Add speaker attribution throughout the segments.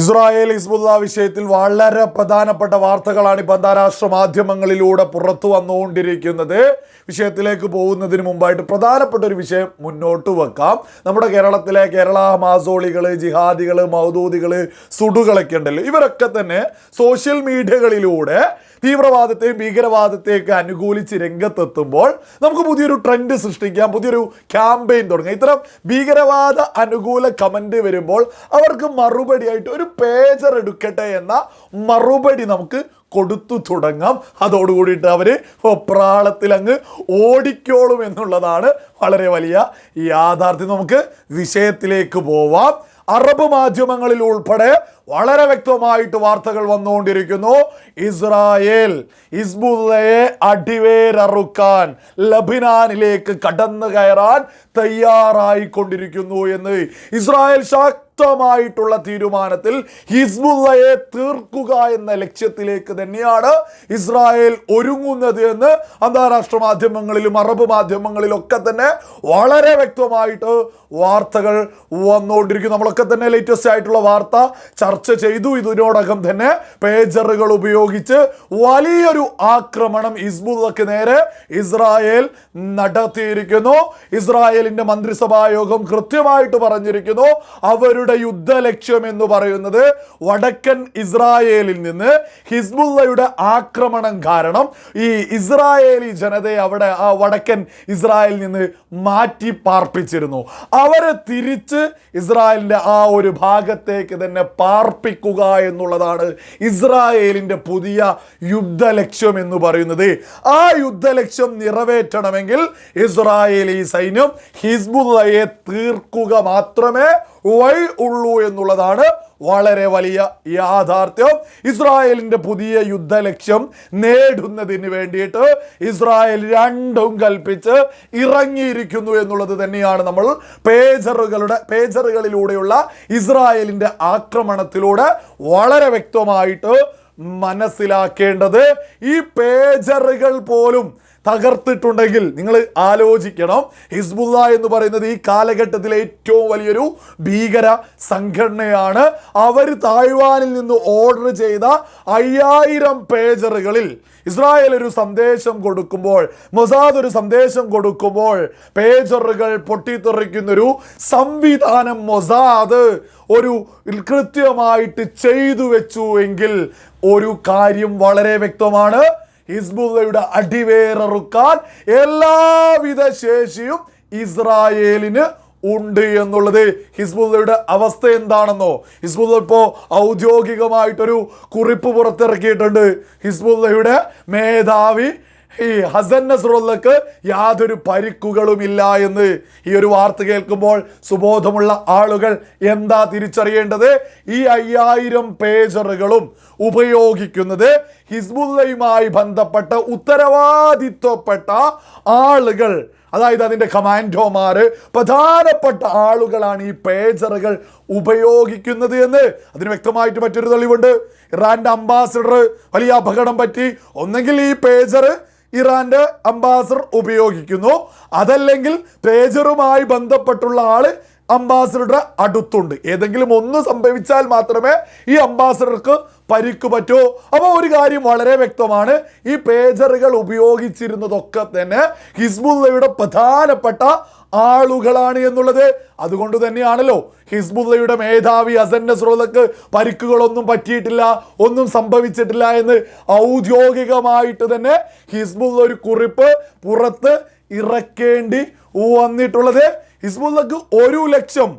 Speaker 1: Israel Hezbollah വിഷയത്തിൽ വളരെ പ്രധാനപ്പെട്ട വാർത്തകളാണ് ഇപ്പോൾ അന്താരാഷ്ട്ര മാധ്യമങ്ങളിലൂടെ പുറത്തു വന്നുകൊണ്ടിരിക്കുന്നത്. വിഷയത്തിലേക്ക് പോകുന്നതിന് മുമ്പായിട്ട് പ്രധാനപ്പെട്ട ഒരു വിഷയം മുന്നോട്ട് വെക്കാം. നമ്മുടെ കേരളത്തിലെ കേരള മാസോളികൾ ജിഹാദികൾ മൗദൂദികൾ സുഡുകളൊക്കെ ഉണ്ടല്ലോ. ഇവരൊക്കെ തന്നെ സോഷ്യൽ മീഡിയകളിലൂടെ തീവ്രവാദത്തെയും ഭീകരവാദത്തെയൊക്കെ അനുകൂലിച്ച് രംഗത്തെത്തുമ്പോൾ നമുക്ക് പുതിയൊരു ട്രെൻഡ് സൃഷ്ടിക്കാം പുതിയൊരു ക്യാമ്പയിൻ തുടങ്ങാം. ഇത്തരം ഭീകരവാദ അനുകൂല കമന്റ് വരുമ്പോൾ അവർക്ക് മറുപടിയായിട്ട് ഒരു പേജർ എടുക്കട്ടെ എന്ന മറുപടി നമുക്ക് കൊടുത്തു തുടങ്ങാം. അതോടുകൂടിയിട്ട് അവർ പ്രാളത്തിൽ അങ്ങ് ഓടിക്കോളും എന്നുള്ളതാണ് വളരെ വലിയ യാഥാർത്ഥ്യം. നമുക്ക് വിഷയത്തിലേക്ക് പോവാം. അറബ് മാധ്യമങ്ങളിൽ ഉൾപ്പെടെ വളരെ വ്യക്തമായിട്ട് വാർത്തകൾ വന്നുകൊണ്ടിരിക്കുന്നു. ഇസ്രായേൽ ഇസ്ബുല്ലയെ അടിവേരറുക്കാൻ ലബിനാനിലേക്ക് കടന്നു കയറാൻ തയ്യാറായിക്കൊണ്ടിരിക്കുന്നു എന്ന് ഇസ്രായേൽ ശക്തമായിട്ടുള്ള തീരുമാനത്തിൽ ഹിസ്ബുല്ലയെ തീർക്കുക എന്ന ലക്ഷ്യത്തിലേക്ക് തന്നെയാണ് ഇസ്രായേൽ ഒരുങ്ങുന്നത് എന്ന് അന്താരാഷ്ട്ര മാധ്യമങ്ങളിലും അറബ് മാധ്യമങ്ങളിലൊക്കെ തന്നെ വളരെ വ്യക്തമായിട്ട് വാർത്തകൾ വന്നുകൊണ്ടിരിക്കുന്നു. നമ്മളൊക്കെ തന്നെ ലേറ്റസ്റ്റ് ആയിട്ടുള്ള വാർത്ത ചർച്ച ചെയ്തു. ഇതിനോടകം തന്നെ പേജറുകൾ ഉപയോഗിച്ച് വലിയൊരു ആക്രമണം ഹിസ്ബുല്ലക്ക് നേരെ ഇസ്രായേൽ നടത്തിയിരിക്കുന്നു. ഇസ്രായേലിന്റെ മന്ത്രിസഭാ യോഗം കൃത്യമായിട്ട് പറഞ്ഞിരിക്കുന്നു. അവരുടെ യുദ്ധ ലക്ഷ്യം എന്ന് പറയുന്നത് വടക്കൻ ഇസ്രായേലിൽ നിന്ന് ഹിസ്ബുള്ളയുടെ ആക്രമണം കാരണം ഈ ഇസ്രായേലി ജനതയെ അവിടെ ആ വടക്കൻ ഇസ്രായേലിൽ നിന്ന് മാറ്റി പാർപ്പിച്ചിരുന്നു. അവരെ തിരിച്ച് ഇസ്രായേലിന്റെ ആ ഒരു ഭാഗത്തേക്ക് തന്നെ പാർപ്പിക്കുക എന്നുള്ളതാണ് ഇസ്രായേലിന്റെ പുതിയ യുദ്ധ ലക്ഷ്യം എന്ന് പറയുന്നത്. ആ യുദ്ധ ലക്ഷ്യം നിറവേറ്റണമെങ്കിൽ ഇസ്രായേലി സൈന്യം ഹിസ്ബുല്ലയെ തീർക്കുക മാത്രമേ വഴി ഉള്ളൂ എന്നുള്ളതാണ് വളരെ വലിയ യാഥാർത്ഥ്യം. ഇസ്രായേലിന്റെ പുതിയ യുദ്ധ ലക്ഷ്യം നേടുന്നതിന് വേണ്ടിയിട്ട് ഇസ്രായേൽ രണ്ടും കൽപ്പിച്ച് ഇറങ്ങിയിരിക്കുന്നു എന്നുള്ളത് തന്നെയാണ് നമ്മൾ പേജറുകളുടെ പേജറുകളിലൂടെയുള്ള ഇസ്രായേലിന്റെ ആക്രമണത്തിലൂടെ വളരെ വ്യക്തമായിട്ട് മനസ്സിലാക്കേണ്ടത്. ഈ പേജറുകൾ പോലും തകർത്തിട്ടുണ്ടെങ്കിൽ നിങ്ങൾ ആലോചിക്കണം. ഹിസ്ബുല്ല എന്ന് പറയുന്നത് ഈ കാലഘട്ടത്തിലെ ഏറ്റവും വലിയൊരു ഭീകര സംഘടനയാണ്. അവർ തായ്വാനിൽ നിന്ന് ഓർഡർ ചെയ്ത അയ്യായിരം പേജറുകളിൽ ഇസ്രായേൽ ഒരു സന്ദേശം കൊടുക്കുമ്പോൾ മൊസാദ് ഒരു സന്ദേശം കൊടുക്കുമ്പോൾ പേജറുകൾ പൊട്ടിത്തെറിക്കുന്നൊരു സംവിധാനം മൊസാദ് ഒരു കൃത്യമായിട്ട് ചെയ്തു വെച്ചു എങ്കിൽ ഒരു കാര്യം വളരെ വ്യക്തമാണ്. ഹിസ്ബുള്ളയുടെ അടിവേററുക്കാൻ എല്ലാവിധ ശേഷിയും ഇസ്രായേലിന് ഉണ്ട് എന്നുള്ളത് ഹിസ്ബുള്ളയുടെ അവസ്ഥ എന്താണെന്നോ? ഹിസ്ബുല്ല ഇപ്പോൾ ഔദ്യോഗികമായിട്ടൊരു കുറിപ്പ് പുറത്തിറക്കിയിട്ടുണ്ട്. ഹിസ്ബുള്ളയുടെ മേധാവി ഈ ഹസൻ നസ്രുള്ളക്ക് യാതൊരു പരിക്കുകളുമില്ല എന്ന് ഈ ഒരു വാർത്ത കേൾക്കുമ്പോൾ സുബോധമുള്ള ആളുകൾ എന്താ തിരിച്ചറിയേണ്ടത്? ഈ അയ്യായിരം പേജറുകളും ഉപയോഗിക്കുന്നത് ഹിസ്ബുല്ലയുമായി ബന്ധപ്പെട്ട ഉത്തരവാദിത്വപ്പെട്ട ആളുകൾ അതായത് അതിന്റെ കമാൻഡോമാർ പ്രധാനപ്പെട്ട ആളുകളാണ് ഈ പേജറുകൾ ഉപയോഗിക്കുന്നത് എന്ന്. അതിന് വ്യക്തമായിട്ട് മറ്റൊരു തെളിവുണ്ട്. ഇറാന്റെ അംബാസിഡർ വലിയ അപകടം പറ്റി. ഒന്നെങ്കിൽ ഈ പേജർ ഇറാന്റെ അംബാസഡർ ഉപയോഗിക്കുന്നു. അതല്ലെങ്കിൽ പേജറുമായി ബന്ധപ്പെട്ടുള്ള ആൾ അംബാസഡറുടെ അടുത്തുണ്ട്. ഏതെങ്കിലും ഒന്ന് സംഭവിച്ചാൽ മാത്രമേ ഈ അംബാസഡർക്ക് പരിക്ക് പറ്റൂ. അപ്പോൾ ഒരു കാര്യം വളരെ വ്യക്തമാണ്. ഈ പേജറുകൾ ഉപയോഗിച്ചിരുന്നതൊക്കെ തന്നെ ഹിസ്ബുള്ളയുടെ പ്രധാനപ്പെട്ട ആളുകളാണ് എന്നുള്ളത്. അതുകൊണ്ട് തന്നെയാണല്ലോ ഹിസ്ബുള്ളയുടെ മേധാവി അസൻ നസ്രുള്ളക്ക് പരിക്കുകളൊന്നും പറ്റിയിട്ടില്ല ഒന്നും സംഭവിച്ചിട്ടില്ല എന്ന് ഔദ്യോഗികമായിട്ട് തന്നെ ഹിസ്ബുള്ള ഒരു കുറിപ്പ് പുറത്ത് ഇറക്കേണ്ടി വന്നിട്ടുള്ളത്. ഹിസ്ബുള്ളക്ക് ഒരു ലക്ഷം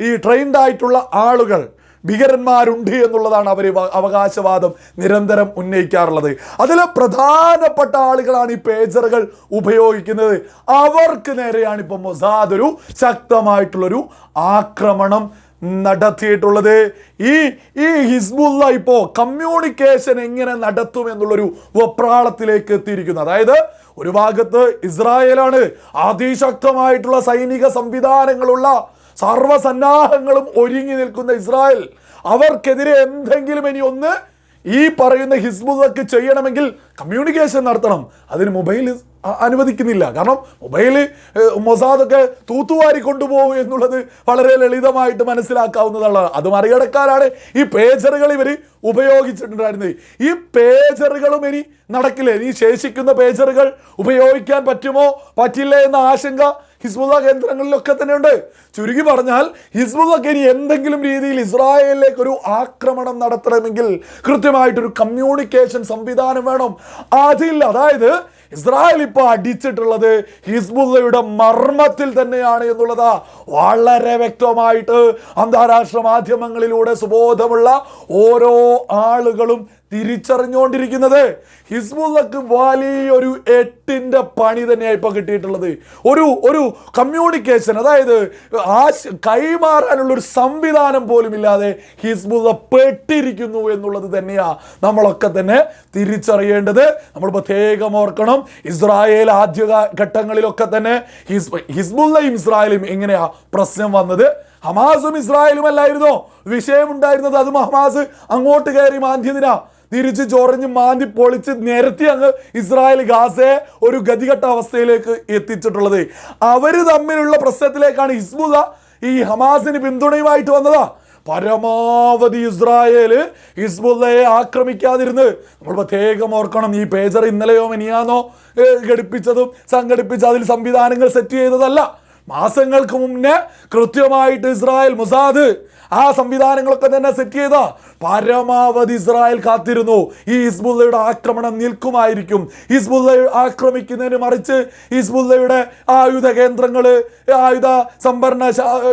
Speaker 1: ഈ ട്രെയിൻഡ് ആയിട്ടുള്ള ആളുകൾ ഭീകരന്മാരുണ്ട് എന്നുള്ളതാണ് അവർ അവകാശവാദം നിരന്തരം ഉന്നയിക്കാറുള്ളത്. അതിൽ പ്രധാനപ്പെട്ട ആളുകളാണ് ഈ പേജറുകൾ ഉപയോഗിക്കുന്നത്. അവർക്ക് നേരെയാണ് ഇപ്പം മൊസാദ് ഒരു ശക്തമായിട്ടുള്ളൊരു ആക്രമണം നടത്തിയിട്ടുള്ളത്. ഈ ഈ ഹിസ്ബുള്ള ഇപ്പോൾ കമ്മ്യൂണിക്കേഷൻ എങ്ങനെ നടത്തും എന്നുള്ളൊരു വെപ്രാളത്തിലേക്ക് എത്തിയിരിക്കുന്നു. അതായത് ഒരു ഭാഗത്ത് ഇസ്രായേലാണ് അതിശക്തമായിട്ടുള്ള സൈനിക സംവിധാനങ്ങളുള്ള സർവസന്നാഹങ്ങളും ഒരുങ്ങി നിൽക്കുന്ന ഇസ്രായേൽ അവർക്കെതിരെ എന്തെങ്കിലും ഇനി ഒന്ന് ഈ പറയുന്ന ഹിസ്ബുദക്ക് ചെയ്യണമെങ്കിൽ കമ്മ്യൂണിക്കേഷൻ നടത്തണം. അതിന് മൊബൈൽ അനുവദിക്കുന്നില്ല. കാരണം മൊബൈൽ മൊസാദൊക്കെ തൂത്തുവാരി കൊണ്ടുപോകും എന്നുള്ളത് വളരെ ലളിതമായിട്ട് മനസ്സിലാക്കാവുന്നതാണ്. അത് മറികടക്കാനാണ് ഈ പേജറുകൾ ഇവർ ഉപയോഗിച്ചിട്ടുണ്ടായിരുന്നത്. ഈ പേജറുകളും ഇനി നടക്കില്ല? ഇനി ശേഷിക്കുന്ന പേജറുകൾ ഉപയോഗിക്കാൻ പറ്റുമോ? പറ്റില്ല എന്ന ആശങ്ക ഹിസ്ബുള്ള കേന്ദ്രങ്ങളിലൊക്കെ തന്നെ ഉണ്ട് ചുരുക്കി പറഞ്ഞാൽ ഹിസ്ബുള്ളക്ക് ഇനി എന്തെങ്കിലും രീതിയിൽ ഇസ്രായേലിലേക്ക് ഒരു ആക്രമണം നടത്തണമെങ്കിൽ കൃത്യമായിട്ടൊരു കമ്മ്യൂണിക്കേഷൻ സംവിധാനം വേണം. അതില്ല അതായത് ഇസ്രായേൽ ഇപ്പോൾ അടിച്ചിട്ടുള്ളത് ഹിസ്ബുള്ളയുടെ മർമ്മത്തിൽ തന്നെയാണ് എന്നുള്ളതാ വളരെ വ്യക്തമായിട്ട് അന്താരാഷ്ട്ര മാധ്യമങ്ങളിലൂടെ സുബോധമുള്ള ഓരോ ആളുകളും തിരിച്ചറിഞ്ഞുകൊണ്ടിരിക്കുന്നത്. ഹിസ്ബുള്ളക്ക് വലിയൊരു എട്ടിന്റെ പണി തന്നെയാണ് ഇപ്പൊ കിട്ടിയിട്ടുള്ളത്. ഒരു ഒരു കമ്മ്യൂണിക്കേഷൻ അതായത് ആശ കൈമാറാനുള്ള ഒരു സംവിധാനം പോലും ഇല്ലാതെ ഹിസ്ബുള്ള പെട്ടിരിക്കുന്നു എന്നുള്ളത് തന്നെയാണ് നമ്മളൊക്കെ തന്നെ തിരിച്ചറിയേണ്ടത്. നമ്മൾ പ്രത്യേകം ഓർക്കണം ഇസ്രായേൽ ആദ്യ ഘട്ടങ്ങളിലൊക്കെ തന്നെ ഹിസ് ഹിസ്ബുള്ളയും ഇസ്രായേലും എങ്ങനെയാ പ്രശ്നം വന്നത്? ഹമാസും ഇസ്രായേലും അല്ലായിരുന്നോ വിഷയമുണ്ടായിരുന്നത് അതും ഹമാസ് അങ്ങോട്ട് കയറി മാന്തിയതിനാ. തിരിച്ച് ചൊറിഞ്ഞ് മാന്തി പൊളിച്ച് നിരത്തി അങ്ങ് ഇസ്രായേൽ ഗാസയെ ഒരു ഗതികെട്ട അവസ്ഥയിലേക്ക് എത്തിച്ചിട്ടുള്ളത്. അവർ തമ്മിലുള്ള പ്രശ്നത്തിലേക്കാണ് ഹിസ്ബുദ ഈ ഹമാസിന് പിന്തുണയുമായിട്ട് വന്നതാ. പരമാവധി ഇസ്രായേൽ ഹിസ്ബുള്ളയെ ആക്രമിക്കാതിരുന്ന് നമ്മൾ പ്രത്യേകം ഓർക്കണം ഈ പേജർ ഇന്നലെയോ മിനിയാന്നോ ഘടിപ്പിച്ചതും സംഘടിപ്പിച്ച അതിൽ സംവിധാനങ്ങൾ സെറ്റ് ചെയ്തതല്ല. മാസങ്ങൾക്ക് മുന്നേ കൃത്യമായിട്ട് ഇസ്രായേൽ മുസാദ് ആ സംവിധാനങ്ങളൊക്കെ തന്നെ സെറ്റ് ചെയ്ത പരമാവധി ഇസ്രായേൽ കാത്തിരുന്നു. ഈ ഹിസ്ബുല്ലയുടെ ആക്രമണം നിൽക്കുമായിരിക്കും. ഹിസ്ബുല്ല ആക്രമിക്കുന്നതിന് മറിച്ച് ഹിസ്ബുല്ലയുടെ ആയുധ കേന്ദ്രങ്ങൾ ആയുധ സംഭരണ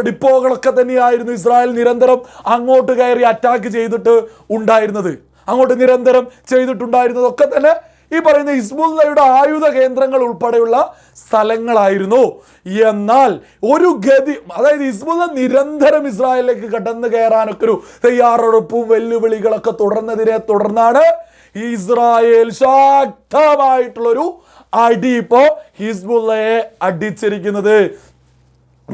Speaker 1: ഡിപ്പോകളൊക്കെ തന്നെയായിരുന്നു ഇസ്രായേൽ നിരന്തരം അങ്ങോട്ട് കയറി അറ്റാക്ക് ചെയ്തിട്ട് ഉണ്ടായിരുന്നത്. അങ്ങോട്ട് നിരന്തരം ചെയ്തിട്ടുണ്ടായിരുന്നതൊക്കെ തന്നെ ഈ പറയുന്ന ഹിസ്ബുല്ലയുടെ ആയുധ കേന്ദ്രങ്ങൾ ഉൾപ്പെടെയുള്ള സ്ഥലങ്ങളായിരുന്നു. എന്നാൽ ഒരു ഗതി അതായത് ഹിസ്ബുല്ല നിരന്തരം ഇസ്രായേലിലേക്ക് കടന്നു കയറാനൊക്കെ ഒരു തയ്യാറെടുപ്പും വെല്ലുവിളികളൊക്കെ തുടർന്നതിനെ തുടർന്നാണ് ഇസ്രായേൽ ശക്തമായിട്ടുള്ളൊരു അടി ഇപ്പോ ഹിസ്ബുള്ളയെ അടിച്ചിരിക്കുന്നത്.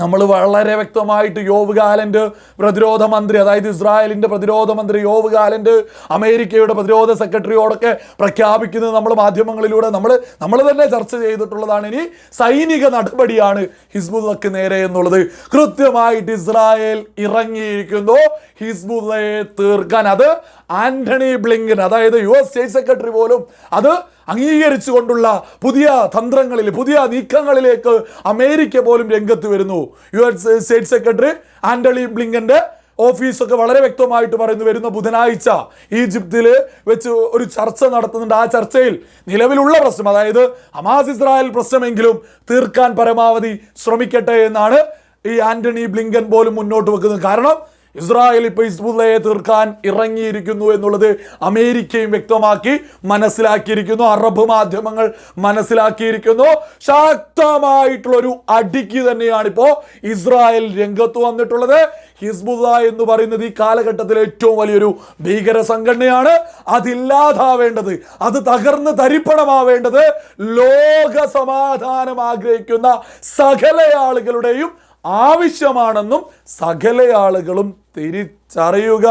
Speaker 1: നമ്മൾ വളരെ വ്യക്തമായിട്ട് യോവ് ഗാലന്റ് പ്രതിരോധ മന്ത്രി അതായത് ഇസ്രായേലിന്റെ പ്രതിരോധ മന്ത്രി യോവ് ഗാലന്റ് അമേരിക്കയുടെ പ്രതിരോധ സെക്രട്ടറിയോടൊക്കെ പ്രഖ്യാപിക്കുന്നത് നമ്മൾ മാധ്യമങ്ങളിലൂടെ നമ്മൾ നമ്മൾ തന്നെ ചർച്ച ചെയ്തിട്ടുള്ളതാണ്. ഇനി സൈനിക നടപടിയാണ് ഹിസ്ബുള്ളക്ക് നേരെ എന്നുള്ളത്. കൃത്യമായിട്ട് ഇസ്രായേൽ ഇറങ്ങിയിരിക്കുന്നു ഹിസ്ബുദയെ തീർക്കാൻ. അത് ആന്റണി ബ്ലിങ്കൻ അതായത് യു എസ് സ്റ്റേറ്റ് സെക്രട്ടറി പോലും അത് അംഗീകരിച്ചുകൊണ്ടുള്ള പുതിയ തന്ത്രങ്ങളിൽ പുതിയ നീക്കങ്ങളിലേക്ക് അമേരിക്ക പോലും രംഗത്ത് വരുന്നു. U S state secretary Antony ബ്ലിങ്കന്റെ ഓഫീസൊക്കെ വളരെ വ്യക്തമായിട്ട് പറയുന്നു വരുന്ന ബുധനാഴ്ച ഈജിപ്തിൽ വെച്ച് ഒരു ചർച്ച നടത്തുന്നുണ്ട്. ആ ചർച്ചയിൽ നിലവിലുള്ള പ്രശ്നം അതായത് അമാസ് ഇസ്രായേൽ പ്രശ്നമെങ്കിലും തീർക്കാൻ പരമാവധി ശ്രമിക്കട്ടെ എന്നാണ് ഈ ആന്റണി ബ്ലിങ്കൻ പോലും മുന്നോട്ട് വെക്കുന്നത്. കാരണം ഇസ്രായേൽ ഇപ്പോൾ ഹിസ്ബുള്ളയെ തീർക്കാൻ ഇറങ്ങിയിരിക്കുന്നു എന്നുള്ളത് അമേരിക്കയും വ്യക്തമാക്കി മനസ്സിലാക്കിയിരിക്കുന്നു അറബ് മാധ്യമങ്ങൾ മനസ്സിലാക്കിയിരിക്കുന്നു. ശക്തമായിട്ടുള്ള ഒരു അടിക്ക് തന്നെയാണ് ഇപ്പോൾ ഇസ്രായേൽ രംഗത്ത് വന്നിട്ടുള്ളത്. ഹിസ്ബുള്ള എന്ന് പറയുന്നത് ഈ കാലഘട്ടത്തിലെ ഏറ്റവും വലിയൊരു ഭീകര സംഘടനയാണ്. അതില്ലാതാവേണ്ടത് അത് തകർന്ന് തരിപ്പണമാവേണ്ടത് ലോക സമാധാനം ആഗ്രഹിക്കുന്ന സകല ആളുകളുടെയും ആവശ്യമാണെന്നും സകല ആളുകളും തിരിച്ചറിയുക.